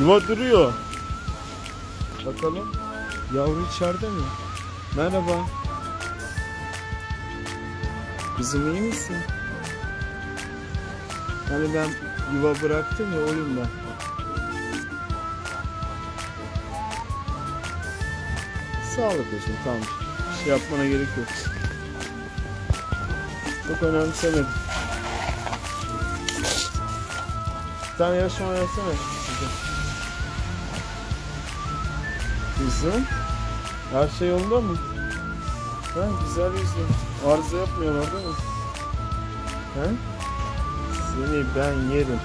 Yuva duruyor. Bakalım. Yavru içeride mi? Merhaba. Kızım iyi misin? Hani ben yuva bıraktım ya o yüzden. Sağlık olsun tamam. Bir şey yapmana gerek yok. Çok önemsemedim. Bir tane yaşama versene. Kızım. Her şey yolunda mı? Ha, güzel yüzlü. Arıza yapmıyorlar değil mi? Ha? Seni ben yerim.